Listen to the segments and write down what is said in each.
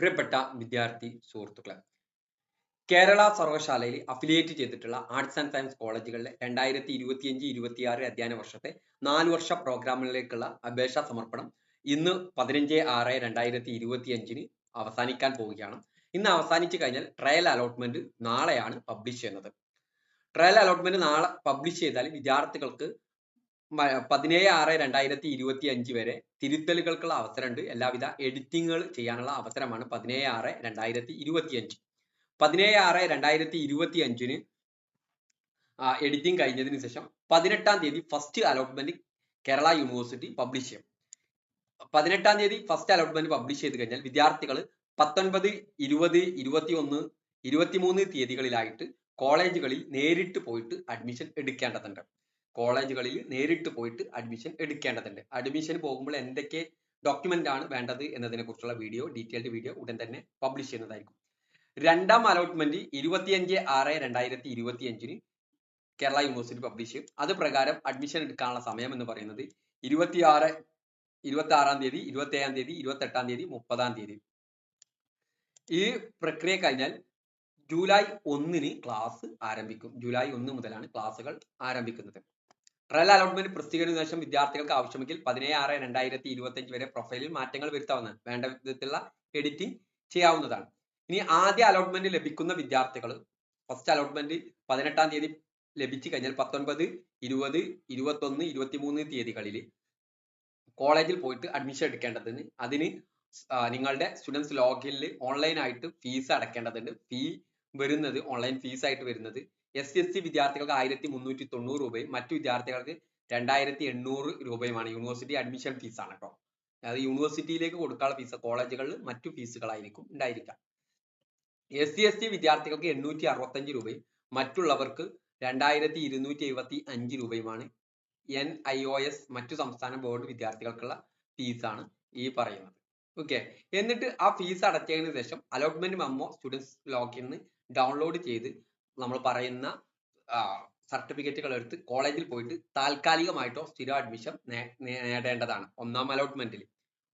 പ്രിയപ്പെട്ട വിദ്യാർത്ഥി സുഹൃത്തുക്കളെ കേരള സർവകലാശാലയിൽ അഫിലിയേറ്റ് ചെയ്തിട്ടുള്ള ആർട്സ് ആൻഡ് സയൻസ് കോളേജുകളിലെ രണ്ടായിരത്തി ഇരുപത്തിയഞ്ച് ഇരുപത്തിയാറ് അധ്യയന വർഷത്തെ നാല് വർഷ പ്രോഗ്രാമിലേക്കുള്ള അപേക്ഷാ സമർപ്പണം ഇന്ന് പതിനഞ്ച് ആറ് രണ്ടായിരത്തി ഇരുപത്തി അഞ്ചിന് അവസാനിക്കാൻ പോവുകയാണ്. ഇന്ന് അവസാനിച്ചു കഴിഞ്ഞാൽ ട്രയൽ അലോട്ട്മെന്റ് നാളെയാണ് പബ്ലിഷ് ചെയ്യുന്നത്. ട്രയൽ അലോട്ട്മെന്റ് നാളെ പബ്ലിഷ് ചെയ്താൽ വിദ്യാർത്ഥികൾക്ക് പതിനേഴ് ആറ് രണ്ടായിരത്തി ഇരുപത്തി അഞ്ച് വരെ തിരുത്തലുകൾക്കുള്ള അവസരമുണ്ട്. എല്ലാവിധ എഡിറ്റിങ്ങുകൾ ചെയ്യാനുള്ള അവസരമാണ് പതിനേഴ് ആറ് രണ്ടായിരത്തി ഇരുപത്തി അഞ്ച്. പതിനേഴ് ആറ് രണ്ടായിരത്തി ഇരുപത്തി അഞ്ചിന് എഡിറ്റിംഗ് കഴിഞ്ഞതിന് ശേഷം പതിനെട്ടാം തീയതി first allotment Kerala university publish ചെയ്യും. പതിനെട്ടാം തീയതി ഫസ്റ്റ് അലോട്ട്മെന്റ് പബ്ലിഷ് ചെയ്ത് കഴിഞ്ഞാൽ വിദ്യാർത്ഥികൾ പത്തൊൻപത് ഇരുപത് ഇരുപത്തി ഒന്ന് ഇരുപത്തിമൂന്ന് തീയതികളിലായിട്ട് കോളേജുകളിൽ നേരിട്ട് പോയിട്ട് അഡ്മിഷൻ എടുക്കേണ്ടതുണ്ട്. കോളേജുകളിൽ നേരിട്ട് പോയിട്ട് അഡ്മിഷൻ എടുക്കേണ്ടതുണ്ട്. അഡ്മിഷൻ പോകുമ്പോൾ എന്തൊക്കെ ഡോക്യുമെന്റ് ആണ് വേണ്ടത് എന്നതിനെ കുറിച്ചുള്ള വീഡിയോ ഡീറ്റെയിൽഡ് വീഡിയോ ഉടൻ തന്നെ പബ്ലിഷ് ചെയ്യുന്നതായിരിക്കും. രണ്ടാം അലോട്ട്മെന്റ് ഇരുപത്തിയഞ്ച് ആറ് രണ്ടായിരത്തി ഇരുപത്തി അഞ്ചിന് കേരള യൂണിവേഴ്സിറ്റി പബ്ലിഷ് ചെയ്യും. അത് പ്രകാരം അഡ്മിഷൻ എടുക്കാനുള്ള സമയം എന്ന് പറയുന്നത് ഇരുപത്തിയാറ് ഇരുപത്തി ആറാം തീയതി ഇരുപത്തി ഏഴാം തീയതി ഇരുപത്തി എട്ടാം തീയതി മുപ്പതാം തീയതി. ഈ പ്രക്രിയ കഴിഞ്ഞാൽ ജൂലൈ ഒന്നിന് ക്ലാസ് ആരംഭിക്കും. ജൂലൈ ഒന്ന് മുതലാണ് ക്ലാസ്സുകൾ ആരംഭിക്കുന്നത്. ട്രയൽ അലോട്ട്മെന്റ് പ്രസിദ്ധീകരിച്ച ശേഷം വിദ്യാർത്ഥികൾക്ക് ആവശ്യമെങ്കിൽ പതിനേഴ് ആറ് രണ്ടായിരത്തി ഇരുപത്തി വരെ പ്രൊഫൈലിൽ മാറ്റങ്ങൾ വരുത്താവുന്നതാണ് വേണ്ട വിധത്തിലുള്ള എഡിറ്റിംഗ് ചെയ്യാവുന്നതാണ്. ഇനി ആദ്യ അലോട്ട്മെന്റ് ലഭിക്കുന്ന വിദ്യാർത്ഥികൾ ഫസ്റ്റ് അലോട്ട്മെന്റ് പതിനെട്ടാം തീയതി ലഭിച്ചു കഴിഞ്ഞാൽ പത്തൊൻപത് ഇരുപത് ഇരുപത്തൊന്ന് ഇരുപത്തിമൂന്ന് തീയതികളിൽ കോളേജിൽ പോയിട്ട് അഡ്മിഷൻ എടുക്കേണ്ടതിന് അതിന് നിങ്ങളുടെ സ്റ്റുഡൻസ് ലോഗിനിൽ ഓൺലൈൻ ആയിട്ട് ഫീസ് അടക്കേണ്ടതുണ്ട്. ഫീ വരുന്നത് ഓൺലൈൻ ഫീസ് ആയിട്ട് വരുന്നത്. എസ് സി എസ് സി വിദ്യാർത്ഥികൾക്ക് ആയിരത്തി മുന്നൂറ്റി തൊണ്ണൂറ് രൂപയും മറ്റു വിദ്യാർത്ഥികൾക്ക് രണ്ടായിരത്തി എണ്ണൂറ് രൂപയുമാണ് യൂണിവേഴ്സിറ്റി അഡ്മിഷൻ ഫീസ് ആണ് കേട്ടോ അതായത് യൂണിവേഴ്സിറ്റിയിലേക്ക് കൊടുക്കാനുള്ള ഫീസ് കോളേജുകളിൽ മറ്റു ഫീസുകളായിരിക്കും ഉണ്ടായിരിക്കാം എസ് സി എസ് ടി വിദ്യാർത്ഥികൾക്ക് എണ്ണൂറ്റി അറുപത്തഞ്ച് രൂപയും മറ്റുള്ളവർക്ക് രണ്ടായിരത്തി ഇരുന്നൂറ്റി എഴുപത്തി അഞ്ച് രൂപയുമാണ്. എൻ ഐ ഒ എസ് മറ്റു സംസ്ഥാന ബോർഡ് വിദ്യാർത്ഥികൾക്കുള്ള ഫീസാണ് ഈ പറയുന്നത്. ഓക്കെ എന്നിട്ട് ആ ഫീസ് അടച്ചതിന് ശേഷം അലോട്ട്മെന്റ് മെമ്മോ സ്റ്റുഡൻസ് ലോക്കിൽ നിന്ന് ഡൗൺലോഡ് ചെയ്ത് നമ്മൾ പറയുന്ന സർട്ടിഫിക്കറ്റുകൾ എടുത്ത് കോളേജിൽ പോയിട്ട് താൽക്കാലികമായിട്ടോ സ്ഥിര അഡ്മിഷൻ നേടേണ്ടതാണ് ഒന്നാം അലോട്ട്മെന്റിൽ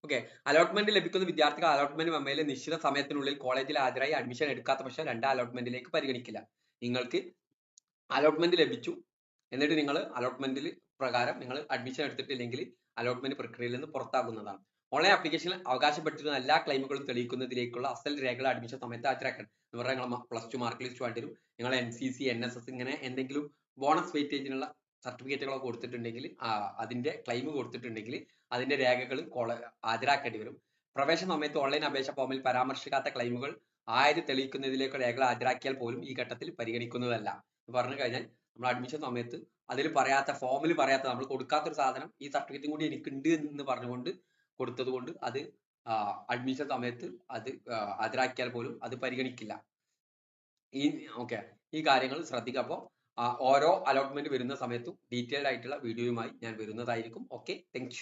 ഓക്കെ അലോട്ട്മെന്റ് ലഭിക്കുന്ന വിദ്യാർത്ഥികൾ അലോട്ട്മെന്റ് മെമ്മയിൽ നിശ്ചിത സമയത്തിനുള്ളിൽ കോളേജിൽ ഹാജരായി അഡ്മിഷൻ എടുക്കാത്ത പക്ഷം രണ്ടാം അലോട്ട്മെന്റിലേക്ക് പരിഗണിക്കില്ല. നിങ്ങൾക്ക് അലോട്ട്മെന്റ് ലഭിച്ചു. എന്നിട്ട് നിങ്ങൾ അലോട്ട്മെന്റിൽ പ്രകാരം നിങ്ങൾ അഡ്മിഷൻ എടുത്തിട്ടില്ലെങ്കിൽ അലോട്ട്മെന്റ് പ്രക്രിയയിൽ നിന്ന് പുറത്താകുന്നതാണ്. ഓൺലൈൻ ആപ്ലിക്കേഷനിൽ അവകാശപ്പെട്ടിരുന്ന എല്ലാ ക്ലെയിമുകളും തെളിയിക്കുന്നതിലേക്കുള്ള അസൽ രേഖകൾ അഡ്മിഷൻ സമയത്ത് ഹാജരാക്കണം എന്ന് പറഞ്ഞാൽ നിങ്ങൾ പ്ലസ് ടു മാർക്ക് ലിസ്റ്റ് വേണ്ടി വരും. നിങ്ങൾ N C C N S S ഇങ്ങനെ എന്തെങ്കിലും ബോണസ് വെയിറ്റേജിനുള്ള സർട്ടിഫിക്കറ്റുകളൊക്കെ കൊടുത്തിട്ടുണ്ടെങ്കിൽ അതിന്റെ ക്ലെയിം കൊടുത്തിട്ടുണ്ടെങ്കിൽ അതിന്റെ രേഖകൾ ഹാജരാക്കേണ്ടി വരും. പ്രവേശന സമയത്ത് ഓൺലൈൻ അപേക്ഷ ഫോമിൽ പരാമർശിക്കാത്ത ക്ലെയിമുകൾ ആര് തെളിയിക്കുന്നതിലേക്ക് രേഖകൾ ഹാജരാക്കിയാൽ പോലും ഈ ഘട്ടത്തിൽ പരിഗണിക്കുന്നതല്ല. പറഞ്ഞു കഴിഞ്ഞാൽ നമ്മൾ അഡ്മിഷൻ സമയത്ത് അതിൽ പറയാത്ത ഫോമിൽ പറയാത്ത നമ്മൾ കൊടുക്കാത്ത ഒരു സാധനം ഈ സർട്ടിഫിക്കറ്റും കൂടി എനിക്കുണ്ട് എന്ന് പറഞ്ഞുകൊണ്ട് കൊടുത്തത് കൊണ്ട് അത് അഡ്മിഷൻ സമയത്ത് അത് ഹാജരാക്കിയാൽ പോലും അത് പരിഗണിക്കില്ല. ഈ ഓക്കെ. ഈ കാര്യങ്ങൾ ശ്രദ്ധിക്കുക അപ്പോൾ ഓരോ അലോട്ട്മെന്റ് വരുന്ന സമയത്തും ഡീറ്റെയിൽഡ് ആയിട്ടുള്ള വീഡിയോയുമായി ഞാൻ വരുന്നതായിരിക്കും. ഓക്കെ. താങ്ക്